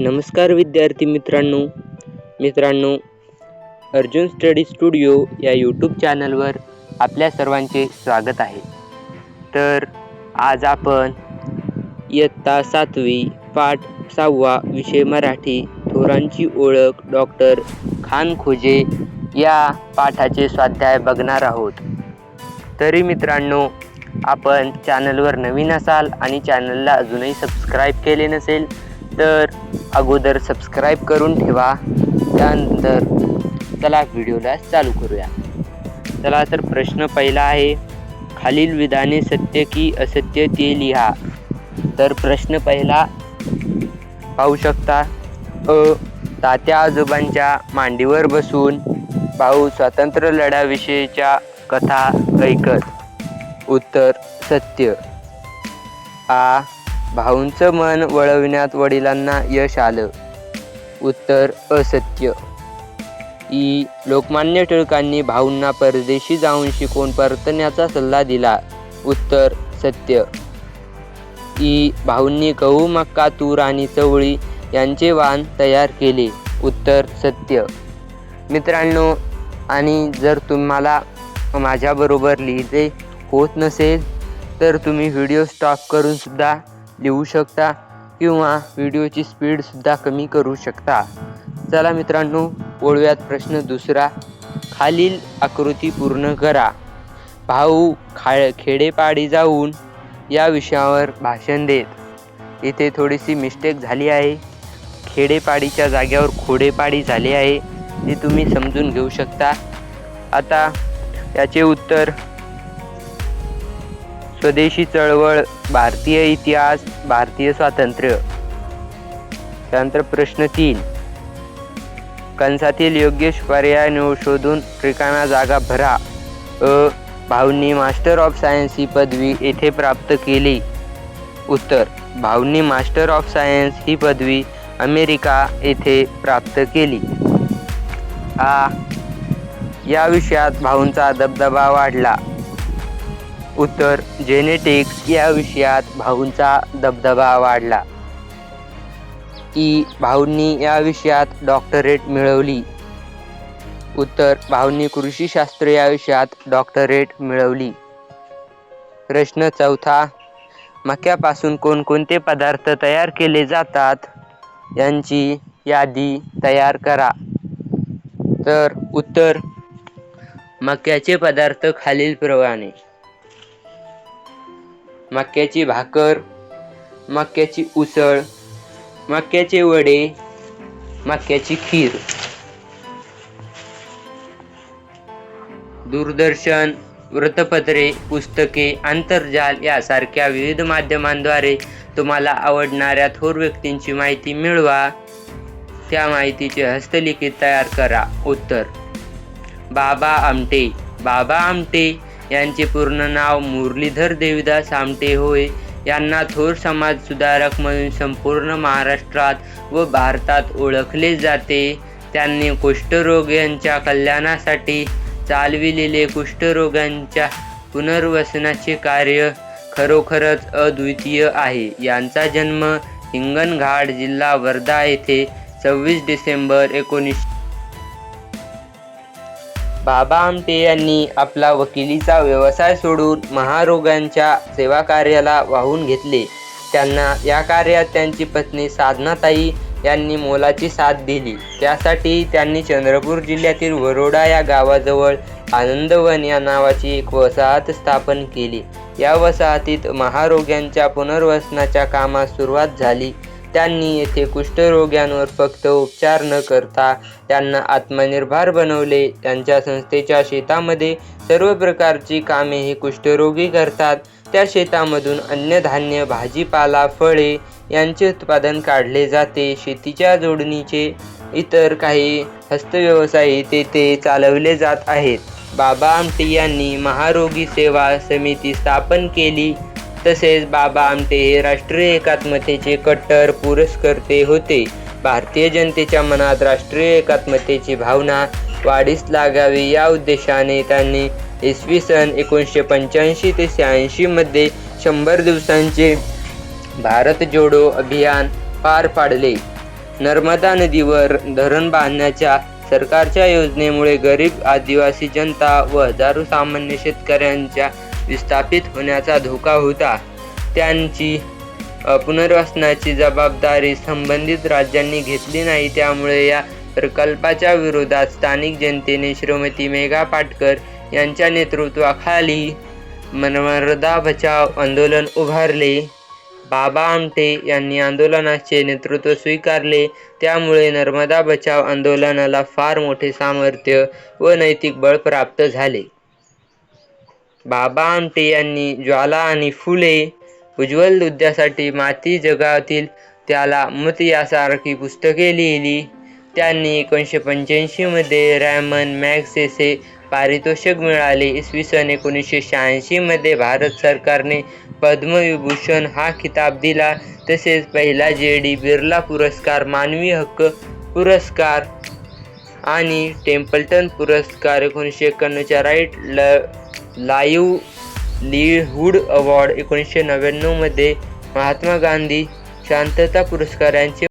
नमस्कार विद्यार्थी मित्रांनो. मित्रांनो अर्जुन स्टडी स्टुडिओ या यूट्यूब चॅनलवर आपल्या सर्वांचे स्वागत आहे. तर आज आपण इयत्ता सातवी पाठ सहावा विषय मराठी थोरांची ओळख डॉक्टर खान खोजे या पाठाचे स्वाध्याय बघणार आहोत. तरी मित्रांनो आपण चॅनलवर नवीन असाल आणि चॅनलला अजूनही सबस्क्राईब केले नसेल तर अगोदर सबस्क्राईब करून ठेवा. त्यानंतर चला व्हिडिओला चालू करूया. चला तर प्रश्न पहिला आहे खालील विधाने सत्य की असत्य ते लिहा. तर प्रश्न पहिला पाहू शकता अ तात्या आजोबांच्या मांडीवर बसून भाऊ स्वातंत्र्य लढ्याविषयीच्या कथा ऐकत. उत्तर सत्य. आ भाऊंचं मन वळविण्यात वडिलांना यश आलं. उत्तर असत्य. ई. लोकमान्य टिळकांनी भाऊंना परदेशी जाऊन शिकून परतण्याचा सल्ला दिला. उत्तर सत्य. ई. भाऊंनी गहू मक्का तूर आणि चवळी यांचे वाण तयार केले. उत्तर सत्य. मित्रांनो आणि जर तुम्हाला माझ्याबरोबर लिहिते होत नसेल तर तुम्ही व्हिडिओ स्टॉप करून सुद्धा लिहू शकता किंवा व्हिडिओची स्पीडसुद्धा कमी करू शकता. चला मित्रांनो वळूयात प्रश्न दुसरा. खालील आकृती पूर्ण करा. भाऊ खा खेडेपाडी जाऊन या विषयावर भाषण देत. इथे थोडीशी मिस्टेक झाली आहे. खेडेपाडीच्या जाग्यावर खोडेपाडी झाली आहे ते तुम्ही समजून घेऊ शकता. आता याचे उत्तर स्वदेशी चळवळ भारतीय इतिहास भारतीय स्वातंत्र्य. त्यानंतर प्रश्न तीन. कंसातील योग्य पर्याय शोधून रिकाम्या जागा भरा. अ. भाऊंनी मास्टर ऑफ सायन्स ही पदवी येथे प्राप्त केली. उत्तर. भाऊंनी मास्टर ऑफ सायन्स ही पदवी अमेरिका येथे प्राप्त केली. आ. या विषयात भाऊंचा दबदबा वाढला. उत्तर जेनेटिक्स या विषयात भाऊंचा दबदबा वाढला. ई. भाऊंनी या विषयात डॉक्टरेट मिळवली. उत्तर भाऊंनी कृषीशास्त्र या विषयात डॉक्टरेट मिळवली. प्रश्न चौथा मक्यापासून कोणकोणते पदार्थ तयार केले जातात? यांची यादी तयार करा. तर उत्तर मक्याचे पदार्थ खालीलप्रमाणे. मक्याची भाकर मक्याची उसळ मक्याचे वडे मक्याची खीर. दूरदर्शन वृत्तपत्रे पुस्तके आंतरजाल यासारख्या विविध माध्यमांद्वारे तुम्हाला आवडणाऱ्या थोर व्यक्तींची माहिती मिळवा. त्या माहितीचे हस्तलिखित तयार करा. उत्तर बाबा आमटे बाबा आमटे. यांचे पूर्ण नाव मुरलीधर देवीदास आमटे होय. यांना थोर समाज सुधारक म्हणून संपूर्ण महाराष्ट्रात व भारतात ओळखले जाते. त्यांनी कुष्ठरोग यांच्या कल्याणासाठी चालविलेले कुष्ठरोगांच्या पुनर्वसनाचे कार्य खरोखरच अद्वितीय आहे. यांचा जन्म हिंगणघाट जिल्हा वर्धा येथे सव्वीस डिसेंबर एकोणीसशे बाबा आमटे यांनी आपला वकिलीचा व्यवसाय सोडून महारोगांच्या सेवा कार्याला वाहून घेतले. त्यांना या कार्यात त्यांची पत्नी साधनाताई यांनी मोलाची साथ दिली. त्यासाठी त्यांनी चंद्रपूर जिल्ह्यातील वरोडा या गावाजवळ आनंदवन या नावाची एक वसाहत स्थापन केली. या वसाहतीत महारोग्यांच्या पुनर्वसनाच्या कामास सुरुवात झाली. त्यांनी येथे कुष्ठरोग्यांवर फक्त उपचार न करता त्यांना आत्मनिर्भर बनवले. त्यांच्या संस्थेच्या शेतामध्ये सर्व प्रकारची कामे हे कुष्ठरोगी करतात. त्या शेतामधून अन्नधान्य भाजीपाला फळे यांचे उत्पादन काढले जाते. शेतीच्या जोडणीचे इतर काही हस्तव्यवसाय तेथे चालवले जात आहेत. बाबा आमटे यांनी महारोगी सेवा समिती स्थापन केली. तसेच बाबा आमटे हे राष्ट्रीय एकात्मतेचे कट्टर पुरस्कर्ते होते. भारतीय जनतेच्या मनात राष्ट्रीय एकात्मतेची भावना वाढीस लागावी या उद्देशाने त्यांनी इसवी सन एकोणीसशे पंच्याऐंशी ते शहाऐंशीमध्ये शंभर दिवसांचे भारत जोडो अभियान पार पाडले. नर्मदा नदीवर धरण बांधण्याच्या सरकारच्या योजनेमुळे गरीब आदिवासी जनता व हजारो सामान्य शेतकऱ्यांच्या विस्थापित होण्याचा धोका होता. त्यांची पुनर्वसनाची जबाबदारी संबंधित राज्यांनी घेतली नाही. त्यामुळे या प्रकल्पाच्या विरोधात स्थानिक जनतेने श्रीमती मेघा पाटकर यांच्या नेतृत्वाखाली मनमर्दा बचाव आंदोलन उभारले. बाबा आमटे यांनी आंदोलनाचे नेतृत्व स्वीकारले. त्यामुळे नर्मदा बचाव आंदोलनाला फार मोठे सामर्थ्य व नैतिक बळ प्राप्त झाले. बाबा आमटे यांनी ज्वाला आणि फुले उज्ज्वल उद्यासाठी माती जगातील त्याला मत यासारखी पुस्तके लिहिली. त्यांनी एकोणीसशे पंच्याऐंशीमध्ये रॅमन मॅग्सेसे पारितोषिक मिळाले. इसवी सन एकोणीसशे शहाऐंशीमध्ये भारत सरकारने पद्मविभूषण हा किताब दिला. तसेच पहिला जे डी बिर्ला पुरस्कार मानवी हक्क पुरस्कार आणि टेम्पल्टन पुरस्कार एकोणीसशे एक्क्याण्णवच्या राईट ल लाईव्ह लीहुड अवॉर्ड एकोणीसशे नव्याण्णवमध्ये महात्मा गांधी शांतता पुरस्कार यांचे